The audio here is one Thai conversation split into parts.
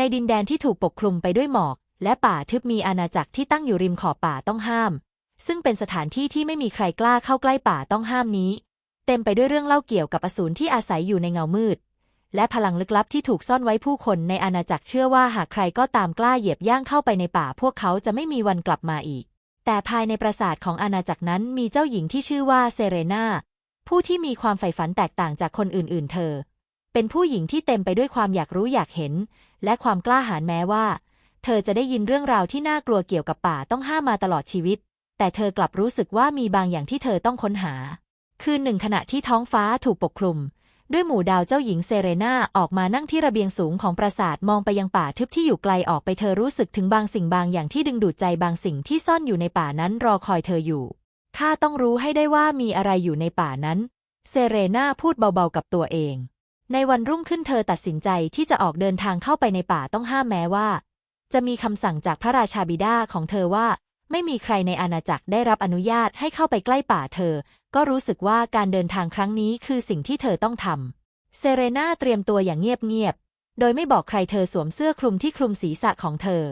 ในดินแดนที่ถูกปกคลุมไปด้วยหมอก และป่าทึบมีอาณาจักรที่ตั้งอยู่ริมขอบป่าต้องห้าม ซึ่งเป็นสถานที่ที่ไม่มีใครกล้าเข้าใกล้ป่าต้องห้ามนี้ เต็มไปด้วยเรื่องเล่าเกี่ยวกับอสูรที่อาศัยอยู่ในเงามืด และพลังลึกลับที่ถูกซ่อนไว้ผู้คนในอาณาจักรเชื่อว่าหากใครก็ตามกล้าเหยียบย่างเข้าไปในป่า พวกเขาจะไม่มีวันกลับมาอีก แต่ภายในปราสาทของอาณาจักรนั้นมีเจ้าหญิงที่ชื่อว่าเซเรนาผู้ที่มีความใฝ่ฝันแตกต่างจากคนอื่นๆ เธอ เป็นผู้หญิงที่เต็มไปด้วยความอยากรู้อยากเห็น และความกล้าหาญแม้ว่า เธอจะได้ยินเรื่องราวที่น่ากลัวเกี่ยวกับป่าต้องห้ามมาตลอดชีวิต แต่เธอกลับรู้สึกว่ามีบางอย่างที่เธอต้องค้นหา คืนหนึ่งขณะที่ท้องฟ้าถูกปกคลุม ด้วยหมู่ดาวเจ้าหญิงเซเรนาออกมานั่งที่ระเบียงสูงของปราสาทมองไปยังป่าทึบที่อยู่ไกลออกไปเธอรู้สึกถึงบางสิ่งบางอย่างที่ดึงดูดใจบางสิ่งที่ซ่อนอยู่ในป่านั้นรอคอยเธออยู่ข้าต้องรู้ให้ได้ว่ามีอะไรอยู่ในป่านั้น เซเรนาพูดเบาๆกับตัวเอง ในวันรุ่งขึ้นเธอตัดสินใจที่จะออกเดินทางเข้าไปในป่าต้องห้ามแม้ว่า จะมีคำสั่งจากพระราชาบิดาของเธอว่า ไม่มีใครในอาณาจักรได้รับอนุญาตให้เข้าไปใกล้ป่าเธอ ก็รู้สึกว่าการเดินทางครั้งนี้คือสิ่งที่เธอต้องทำเซเรนาเตรียมตัวอย่างเงียบๆโดยไม่บอกใครเธอสวมเสื้อคลุมที่คลุมศีรษะของเธอ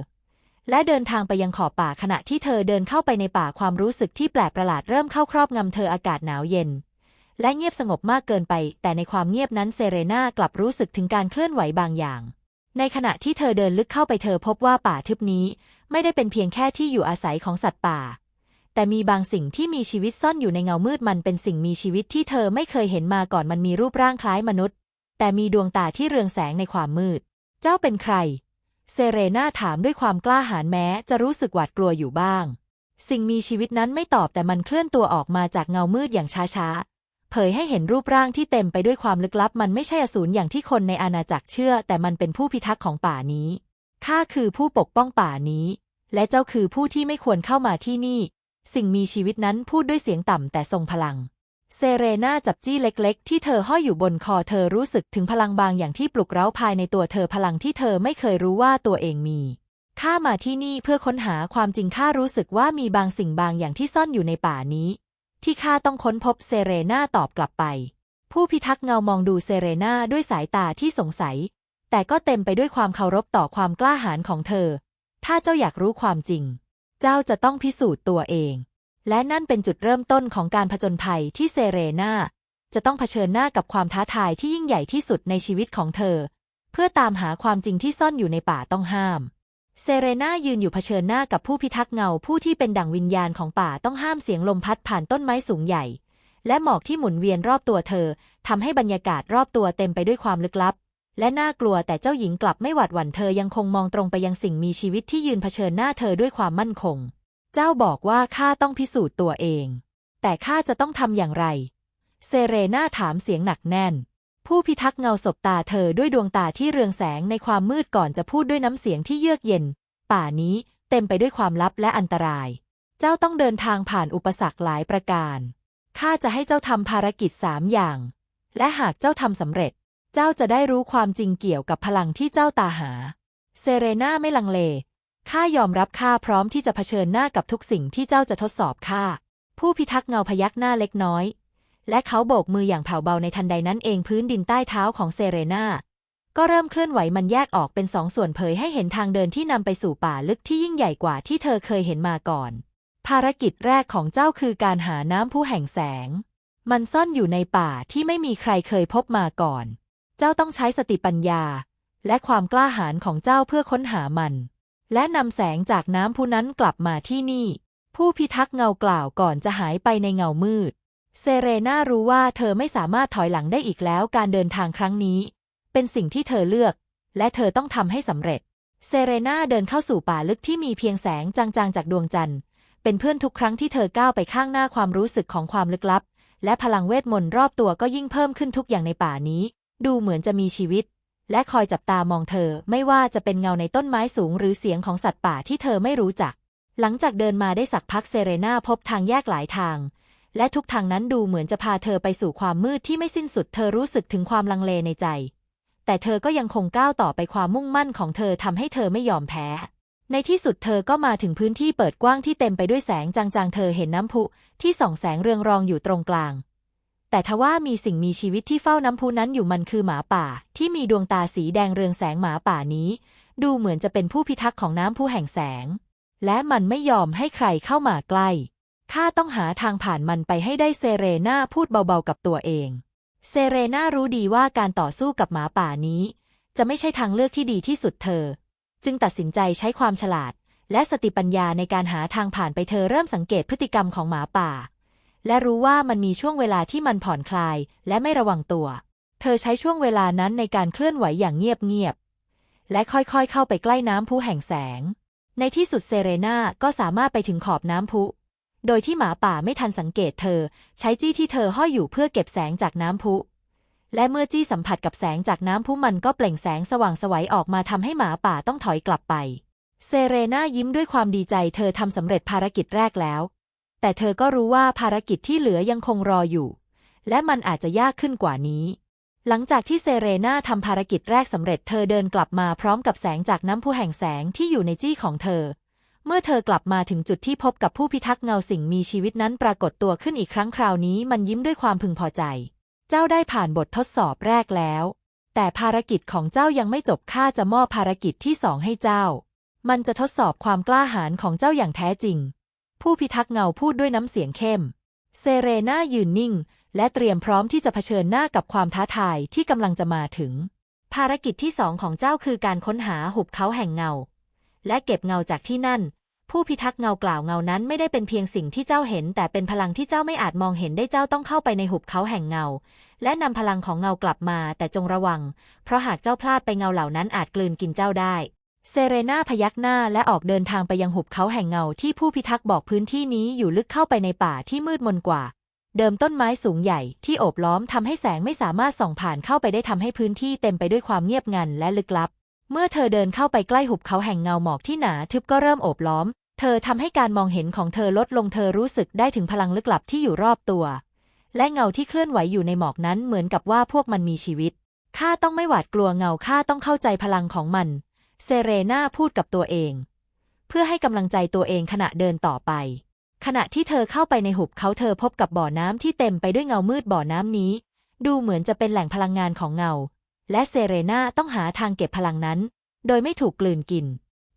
และเดินทางไปยังขอบป่าขณะที่เธอเดินเข้าไปในป่าความรู้สึกที่แปลกประหลาดเริ่มเข้าครอบงำเธออากาศหนาวเย็น และเงียบสงบมากเกินไป แต่ในความเงียบนั้นเซเรนากลับรู้สึกถึงการเคลื่อนไหวบางอย่าง ในขณะที่เธอเดินลึกเข้าไปเธอพบว่าป่าทึบนี้ ไม่ได้เป็นเพียงแค่ที่อยู่อาศัยของสัตว์ป่า แต่มีบางสิ่งที่มีชีวิตซ่อนอยู่ในเงามืดมันเป็นสิ่งมีชีวิตที่เธอไม่เคยเห็นมาก่อนมันมีรูปร่างคล้ายมนุษย์ แต่มีดวงตาที่เรืองแสงในความมืด เจ้าเป็นใคร เซเรนาถามด้วยความกล้าหาญแม้จะรู้สึกหวาดกลัวอยู่บ้าง สิ่งมีชีวิตนั้นไม่ตอบแต่มันเคลื่อนตัวออกมาจากเงามืดอย่างช้าๆ ยให้เห็นรูปร่างที่เต็มไปด้วยความลึกลับ มันไม่ใช่อสูรอย่างที่คนในอาณาจักรเชื่อ แต่มันเป็นผู้พิทักษ์ของป่านี้ข้าคือผู้ปกป้องป่านี้ และเจ้าคือผู้ที่ไม่ควรเข้ามาที่นี่ สิ่งมีชีวิตนั้นพูดด้วยเสียงต่ำแต่ทรงพลัง เซเรนาจับจี้เล็กๆ ที่เธอห้อยอยู่บนคอเธอรู้สึกถึงพลังบางอย่างที่ปลุกเร้าภายในตัวเธอพลังที่เธอไม่เคยรู้ว่าตัวเองมีข้ามาที่นี่เพื่อค้นหาความจริงข้ารู้สึกว่ามีบางสิ่งบางอย่างที่ซ่อนอยู่ในป่านี้ ที่ข้าต้องค้นพบเซเรนาตอบกลับไป ผู้พิทักษ์เงามองดูเซเรนาด้วยสายตาที่สงสัย แต่ก็เต็มไปด้วยความเคารพต่อความกล้าหาญของเธอ ถ้าเจ้าอยากรู้ความจริง เจ้าจะต้องพิสูจน์ตัวเอง และนั่นเป็นจุดเริ่มต้นของการผจญภัยที่เซเรนาจะต้องเผชิญหน้ากับความท้าทายที่ยิ่งใหญ่ที่สุดในชีวิตของเธอ เพื่อตามหาความจริงที่ซ่อนอยู่ในป่าต้องห้าม เซเรนายืนอยู่เผชิญหน้ากับผู้พิทักษ์เงาผู้ที่เป็นดั่งวิญญาณของป่าต้องห้ามเสียงลมพัดผ่านต้นไม้สูงใหญ่ และหมอกที่หมุนเวียนรอบตัวเธอทำให้บรรยากาศรอบตัวเต็มไปด้วยความลึกลับ และน่ากลัวแต่เจ้าหญิงกลับไม่หวาดหวั่นเธอยังคงมองตรงไปยังสิ่งมีชีวิตที่ยืนเผชิญหน้าเธอด้วยความมั่นคง เจ้าบอกว่าข้าต้องพิสูจน์ตัวเอง แต่ข้าจะต้องทำอย่างไร เซเรนาถามเสียงหนักแน่น ผู้พิทักษ์เงาสบตาเธอด้วยดวงตาที่เรืองแสงในความมืดก่อนจะพูดด้วยน้ำเสียงที่เยือกเย็น ป่านี้เต็มไปด้วยความลับและอันตราย เจ้าต้องเดินทางผ่านอุปสรรคหลายประการ ข้าจะให้เจ้าทำภารกิจสามอย่าง และหากเจ้าทำสำเร็จ เจ้าจะได้รู้ความจริงเกี่ยวกับพลังที่เจ้าตาหา เซเรนาไม่ลังเล ข้ายอมรับข้าพร้อมที่จะเผชิญหน้ากับทุกสิ่งที่เจ้าจะทดสอบข้า ผู้พิทักษ์เงาพยักหน้าเล็กน้อย และเขาโบกมืออย่างแผ่วเบาในทันใดนั้นเองพื้นดินใต้เท้าของเซเรนาก็เริ่มเคลื่อนไหวมันแยกออกเป็นสองส่วนเผยให้เห็นทางเดินที่นำไปสู่ป่าลึกที่ยิ่งใหญ่กว่าที่เธอเคยเห็นมาก่อน ภารกิจแรกของเจ้าคือการหาน้ำผู้แห่งแสง มันซ่อนอยู่ในป่าที่ไม่มีใครเคยพบมาก่อน เจ้าต้องใช้สติปัญญา และความกล้าหาญของเจ้าเพื่อค้นหามัน และนำแสงจากน้ำผู้นั้นกลับมาที่นี่ ผู้พิทักษ์เงากล่าวก่อนจะหายไปในเงามืด เซเรนารู้ว่าเธอไม่สามารถถอยหลังได้อีกแล้วการเดินทางครั้งนี้ เป็นสิ่งที่เธอเลือก และเธอต้องทำให้สำเร็จ เซเรนาเดินเข้าสู่ป่าลึกที่มีเพียงแสงจางๆจากดวงจันทร์เป็นเพื่อนทุกครั้งที่เธอก้าวไปข้างหน้าความรู้สึกของความลึกลับ และพลังเวทมนต์รอบตัวก็ยิ่งเพิ่มขึ้นทุกอย่างในป่านี้ ดูเหมือนจะมีชีวิต และคอยจับตามองเธอไม่ว่าจะเป็นเงาในต้นไม้สูงหรือเสียงของสัตว์ป่าที่เธอไม่รู้จัก หลังจากเดินมาได้สักพักเซเรนาพบทางแยกหลายทาง และทุกทางนั้นดูเหมือนจะพาเธอไปสู่ความมืดที่ไม่สิ้นสุด เธอรู้สึกถึงความลังเลในใจ แต่เธอก็ยังคงก้าวต่อไปความมุ่งมั่นของเธอทำให้เธอไม่ยอมแพ้ ในที่สุดเธอก็มาถึงพื้นที่เปิดกว้างที่เต็มไปด้วยแสงจางๆ เธอเห็นน้ำพุที่ส่องแสงเรืองรองอยู่ตรงกลาง แต่ทว่ามีสิ่งมีชีวิตที่เฝ้าน้ำพุนั้นอยู่มันคือหมาป่า ที่มีดวงตาสีแดงเรืองแสงหมาป่านี้ ดูเหมือนจะเป็นผู้พิทักษ์ของน้ำพุแห่งแสง และมันไม่ยอมให้ใครเข้ามาใกล้ ข้าต้องหาทางผ่านมันไปให้ได้เซเรนาพูดเบาๆกับตัวเอง เซเรนารู้ดีว่าการต่อสู้กับหมาป่านี้ จะไม่ใช่ทางเลือกที่ดีที่สุดเธอ จึงตัดสินใจใช้ความฉลาด และสติปัญญาในการหาทางผ่านไปเธอเริ่มสังเกตพฤติกรรมของหมาป่า และรู้ว่ามันมีช่วงเวลาที่มันผ่อนคลาย และไม่ระวังตัว เธอใช้ช่วงเวลานั้นในการเคลื่อนไหวอย่างเงียบๆและค่อยๆเข้าไปใกล้น้ำพุแห่งแสง ในที่สุดเซเรนาก็สามารถไปถึงขอบน้ำพุ โดยที่หมาป่าไม่ทันสังเกตเธอ ใช้จี้ที่เธอห้อยอยู่เพื่อเก็บแสงจากน้ำพุ และเมื่อจี้สัมผัสกับแสงจากน้ำพุมันก็เปล่งแสงสว่างไสวัยออกมาทำให้หมาป่าต้องถอยกลับไป เซเรนายิ้มด้วยความดีใจเธอทำสำเร็จภารกิจแรกแล้ว แต่เธอก็รู้ว่าภารกิจที่เหลือยังคงรออยู่ และมันอาจจะยากขึ้นกว่านี้หลังจากที่เซเรนาทำภารกิจแรกสำเร็จเธอเดินกลับมาพร้อมกับแสงจากน้ำพุแห่งแสงที่อยู่ในจี้ของเธอ เมื่อเธอกลับมาถึงจุดที่พบกับผู้พิทักษ์เงาสิ่งมีชีวิตนั้นปรากฏตัวขึ้นอีกครั้งคราวนี้มันยิ้มด้วยความพึงพอใจ เจ้าได้ผ่านบททดสอบแรกแล้ว แต่ภารกิจของเจ้ายังไม่จบข้าจะมอบภารกิจที่สองให้เจ้า มันจะทดสอบความกล้าหาญของเจ้าอย่างแท้จริง ผู้พิทักษ์เงาพูดด้วยน้ำเสียงเข้ม เซเรนายืนนิ่ง และเตรียมพร้อมที่จะเผชิญหน้ากับความท้าทายที่กำลังจะมาถึง ภารกิจที่สองของเจ้าคือการค้นหาหุบเขาแห่งเงา และเก็บเงาจากที่นั่น ผู้พิทักษ์เงากล่าวเงานั้นไม่ได้เป็นเพียงสิ่งที่เจ้าเห็น แต่เป็นพลังที่เจ้าไม่อาจมองเห็นได้เจ้าต้องเข้าไปในหุบเขาแห่งเงา และนำพลังของเงากลับมาแต่จงระวัง เพราะหากเจ้าพลาดไปเงาเหล่านั้นอาจกลืนกินเจ้าได้ เซเรนาพยักหน้าและออกเดินทางไปยังหุบเขาแห่งเงาที่ผู้พิทักษ์บอกพื้นที่นี้อยู่ลึกเข้าไปในป่าที่มืดมนกว่า เดิมต้นไม้สูงใหญ่ที่โอบล้อมทำให้แสงไม่สามารถส่องผ่านเข้าไปได้ทำให้พื้นที่เต็มไปด้วยความเงียบงันและลึกลับ เมื่อเธอเดินเข้าไปใกล้หุบเขาแห่งเงาหมอกที่หนาทึบก็เริ่มโอบล้อม เธอทำให้การมองเห็นของเธอลดลงเธอรู้สึกได้ถึงพลังลึกลับที่อยู่รอบตัว และเงาที่เคลื่อนไหวอยู่ในหมอกนั้นเหมือนกับว่าพวกมันมีชีวิต ข้าต้องไม่หวาดกลัวเงาข้าต้องเข้าใจพลังของมัน เซเรนาพูดกับตัวเอง เพื่อให้กำลังใจตัวเองขณะเดินต่อไป ขณะที่เธอเข้าไปในหุบเขาเธอพบกับบ่อน้ำที่เต็มไปด้วยเงามืดบ่อน้ำนี้ ดูเหมือนจะเป็นแหล่งพลังงานของเงา และเซเรนาต้องหาทางเก็บพลังนั้น โดยไม่ถูกกลืนกิน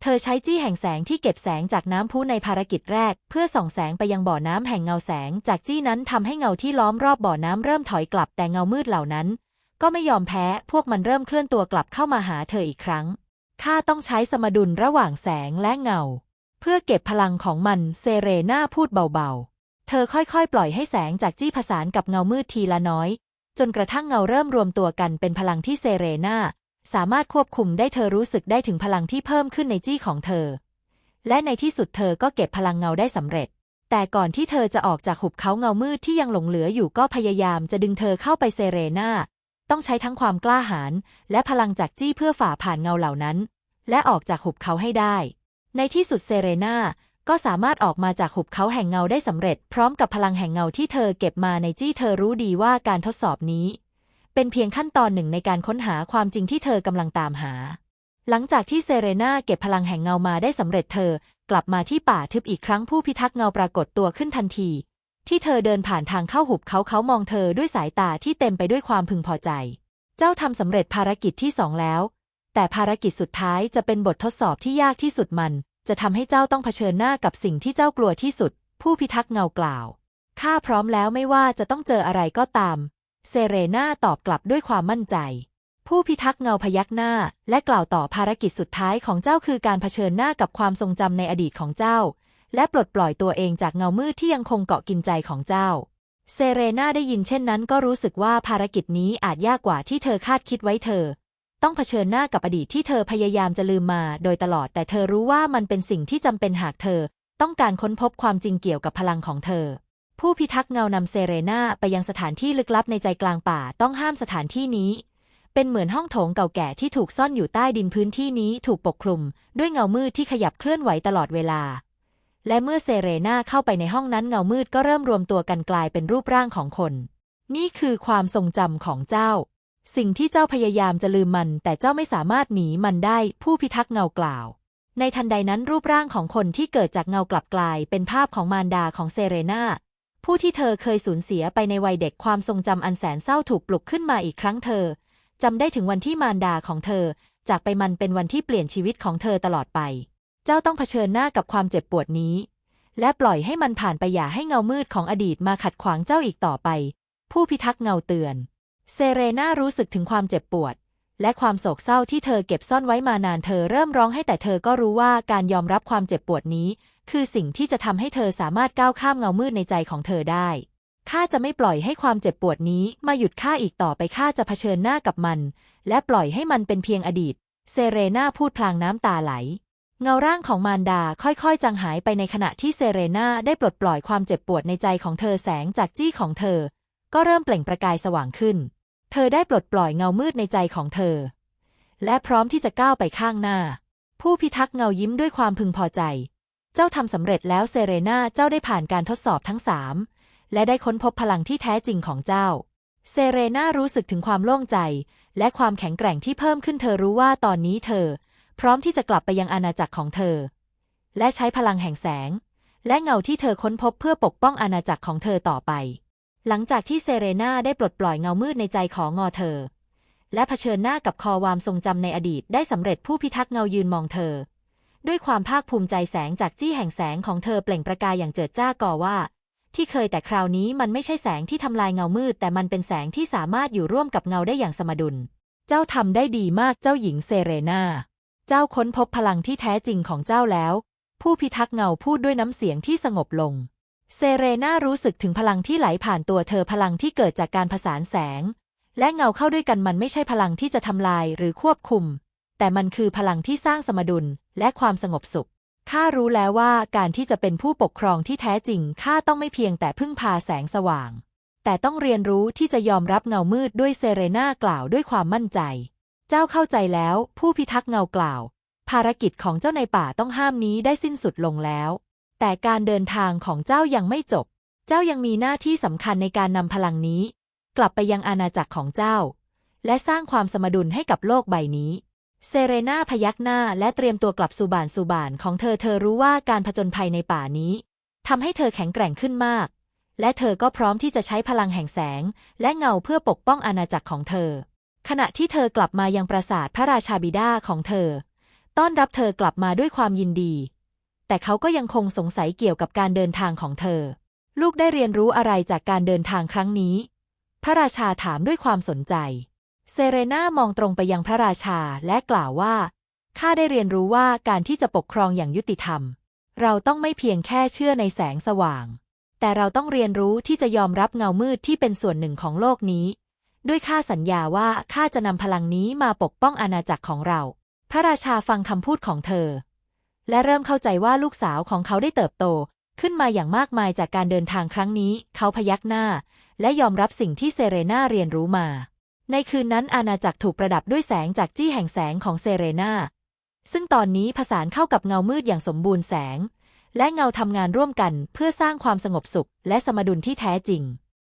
เธอใช้จี้แห่งแสงที่เก็บแสงจากน้ำพุในภารกิจแรก เพื่อส่องแสงไปยังบ่อน้ำแห่งเงาแสง จากจี้นั้นทำให้เงาที่ล้อมรอบบ่อน้ำเริ่มถอยกลับแต่เงามืดเหล่านั้น ก็ไม่ยอมแพ้พวกมันเริ่มเคลื่อนตัวกลับเข้ามาหาเธออีกครั้งข้าต้องใช้สมดุลระหว่างแสงและเงา เพื่อเก็บพลังของมันเซเรนาพูดเบาๆ เธอค่อยๆ ปล่อยให้แสงจากจี้ผสานกับเงามืดทีละน้อย จนกระทั่งเงาเริ่มรวมตัวกันเป็นพลังที่เซเรนาสามารถควบคุมได้เธอรู้สึกได้ถึงพลังที่เพิ่มขึ้นในจี้ของเธอ และในที่สุดเธอก็เก็บพลังเงาได้สำเร็จ แต่ก่อนที่เธอจะออกจากหุบเขาเงามืดที่ยังหลงเหลืออยู่ก็พยายามจะดึงเธอเข้าไปเซเรนาต้องใช้ทั้งความกล้าหาญและพลังจากจี้เพื่อฝ่าผ่านเงาเหล่านั้น และออกจากหุบเขาให้ได้ ในที่สุดเซเรนา ก็สามารถออกมาจากหุบเขาแห่งเงาได้สำเร็จ พร้อมกับพลังแห่งเงาที่เธอเก็บมาในจี้เธอรู้ดีว่าการทดสอบนี้ เป็นเพียงขั้นตอนหนึ่งในการค้นหาความจริงที่เธอกำลังตามหา หลังจากที่เซเรนาเก็บพลังแห่งเงามาได้สำเร็จเธอ กลับมาที่ป่าทึบอีกครั้งผู้พิทักษ์เงาปรากฏตัวขึ้นทันที ที่เธอเดินผ่านทางเข้าหุบเขาเขามองเธอด้วยสายตาที่เต็มไปด้วยความพึงพอใจ เจ้าทำสำเร็จภารกิจที่สองแล้ว แต่ภารกิจสุดท้ายจะเป็นบททดสอบที่ยากที่สุดมัน จะทำให้เจ้าต้องเผชิญหน้ากับสิ่งที่เจ้ากลัวที่สุด ผู้พิทักษ์เงากล่าว ข้าพร้อมแล้วไม่ว่าจะต้องเจออะไรก็ตาม เซเรนาตอบกลับด้วยความมั่นใจ ผู้พิทักษ์เงาพยักหน้า และกล่าวต่อภารกิจสุดท้ายของเจ้าคือการเผชิญหน้ากับความทรงจำในอดีตของเจ้า และปลดปล่อยตัวเองจากเงามืดที่ยังคงเกาะกินใจของเจ้า เซเรนาได้ยินเช่นนั้นก็รู้สึกว่าภารกิจนี้อาจยากกว่าที่เธอคาดคิดไว้เธอ ต้องเผชิญหน้ากับอดีตที่เธอพยายามจะลืมมาโดยตลอด แต่เธอรู้ว่ามันเป็นสิ่งที่จำเป็นหากเธอ ต้องการค้นพบความจริงเกี่ยวกับพลังของเธอ ผู้พิทักษ์เงานำเซเรนาไปยังสถานที่ลึกลับในใจกลางป่าต้องห้ามสถานที่นี้ เป็นเหมือนห้องโถงเก่าแก่ที่ถูกซ่อนอยู่ใต้ดินพื้นที่นี้ถูกปกคลุม ด้วยเงามืดที่ขยับเคลื่อนไหวตลอดเวลา และเมื่อเซเรนาเข้าไปในห้องนั้นเงามืดก็เริ่มรวมตัวกันกลายเป็นรูปร่างของคน นี่คือความทรงจำของเจ้า สิ่งที่เจ้าพยายามจะลืมมัน แต่เจ้าไม่สามารถหนีมันได้ผู้พิทักษ์เงากล่าว ในทันใดนั้นรูปร่างของคนที่เกิดจากเงากลับกลาย เป็นภาพของมารดาของเซเรนาผู้ที่เธอเคยสูญเสียไปในวัยเด็กความทรงจำอันแสนเศร้าถูกปลุกขึ้นมาอีกครั้งเธอจำได้ถึงวันที่มารดาของเธอ จากไปมันเป็นวันที่เปลี่ยนชีวิตของเธอตลอดไป เจ้าต้องเผชิญหน้ากับความเจ็บปวดนี้ และปล่อยให้มันผ่านไปอย่าให้เงามืดของอดีตมาขัดขวางเจ้าอีกต่อไป ผู้พิทักษ์เงาเตือน เซเรนารู้สึกถึงความเจ็บปวด และความโศกเศร้าที่เธอเก็บซ่อนไว้มานานเธอเริ่มร้องให้แต่เธอก็รู้ว่าการยอมรับความเจ็บปวดนี้ คือสิ่งที่จะทำให้เธอสามารถก้าวข้ามเงามืดในใจของเธอได้ข้าจะไม่ปล่อยให้ความเจ็บปวดนี้มาหยุดข้าอีกต่อไปข้าจะเผชิญหน้ากับมัน และปล่อยให้มันเป็นเพียงอดีต เซเรนาพูดพลางน้ำตาไหล เงาร่างของมารดาค่อยๆ จางหายไปในขณะที่เซเรนาได้ปลดปล่อยความเจ็บปวดในใจของเธอแสงจากจี้ของเธอ ก็เริ่มเปล่งประกายสว่างขึ้น เธอได้ปลดปล่อยเงามืดในใจของเธอ และพร้อมที่จะก้าวไปข้างหน้า ผู้พิทักษ์เงายิ้มด้วยความพึงพอใจ เจ้าทำสำเร็จแล้วเซเรนาเจ้าได้ผ่านการทดสอบทั้งสามและได้ค้นพบพลังที่แท้จริงของเจ้า เซเรนารู้สึกถึงความโล่งใจ และความแข็งแกร่งที่เพิ่มขึ้นเธอรู้ว่าตอนนี้เธอ พร้อมที่จะกลับไปยังอาณาจักรของเธอ และใช้พลังแห่งแสง และเงาที่เธอค้นพบเพื่อปกป้องอาณาจักรของเธอต่อไป หลังจากที่เซเรนาได้ปลดปล่อยเงามืดในใจของงอเธอ และเผชิญหน้ากับคอวามทรงจำในอดีตได้สำเร็จผู้พิทักษ์เงายืนมองเธอ ด้วยความภาคภูมิใจแสงจากจี้แห่งแสงของเธอเปล่งประกายอย่างเจิดจ้าก่อว่า ที่เคยแต่คราวนี้มันไม่ใช่แสงที่ทำลายเงามืด แต่มันเป็นแสงที่สามารถอยู่ร่วมกับเงาได้อย่างสมดุล เจ้าทำได้ดีมากเจ้าหญิงเซเรนาเจ้าค้นพบพลังที่แท้จริงของเจ้าแล้ว ผู้พิทักษ์เงาพูดด้วยน้ำเสียงที่สงบลง เซเรนารู้สึกถึงพลังที่ไหลผ่านตัวเธอพลังที่เกิดจากการผสานแสง และเงาเข้าด้วยกันมันไม่ใช่พลังที่จะทำลายหรือควบคุม แต่มันคือพลังที่สร้างสมดุลและความสงบสุขข้ารู้แล้วว่าการที่จะเป็นผู้ปกครองที่แท้จริงข้าต้องไม่เพียงแต่พึ่งพาแสงสว่าง แต่ต้องเรียนรู้ที่จะยอมรับเงามืดด้วยเซเรนากล่าวด้วยความมั่นใจ เจ้าเข้าใจแล้ว ผู้พิทักษ์เงากล่าว ภารกิจของเจ้าในป่าต้องห้ามนี้ได้สิ้นสุดลงแล้ว แต่การเดินทางของเจ้ายังไม่จบ เจ้ายังมีหน้าที่สำคัญในการนำพลังนี้ กลับไปยังอาณาจักรของเจ้า และสร้างความสมดุลให้กับโลกใบนี้ เซเรนาพยักหน้าและเตรียมตัวกลับสู่บ้านสู่บ้านของเธอเธอรู้ว่าการผจญภัยในป่านี้ทำให้เธอแข็งแกร่งขึ้นมาก และเธอก็พร้อมที่จะใช้พลังแห่งแสง และเงาเพื่อปกป้องอาณาจักรของเธอ ขณะที่เธอกลับมายังปราสาทพระราชาบิดาของเธอ ต้อนรับเธอกลับมาด้วยความยินดี แต่เขาก็ยังคงสงสัยเกี่ยวกับการเดินทางของเธอ ลูกได้เรียนรู้อะไรจากการเดินทางครั้งนี้ พระราชาถามด้วยความสนใจ เซเรนามองตรงไปยังพระราชาและกล่าวว่า ข้าได้เรียนรู้ว่าการที่จะปกครองอย่างยุติธรรม เราต้องไม่เพียงแค่เชื่อในแสงสว่าง แต่เราต้องเรียนรู้ที่จะยอมรับเงามืดที่เป็นส่วนหนึ่งของโลกนี้ ด้วยข้าสัญญาว่าข้าจะนำพลังนี้มาปกป้องอาณาจักรของเรา พระราชาฟังคำพูดของเธอ และเริ่มเข้าใจว่าลูกสาวของเขาได้เติบโต ขึ้นมาอย่างมากมายจากการเดินทางครั้งนี้ เขาพยักหน้า และยอมรับสิ่งที่เซเรนาเรียนรู้มา ในคืนนั้นอาณาจักรถูกประดับด้วยแสงจากจี้แห่งแสงของเซเรนาซึ่งตอนนี้ผสานเข้ากับเงามืดอย่างสมบูรณ์แสง และเงาทำงานร่วมกันเพื่อสร้างความสงบสุข และสมดุลที่แท้จริง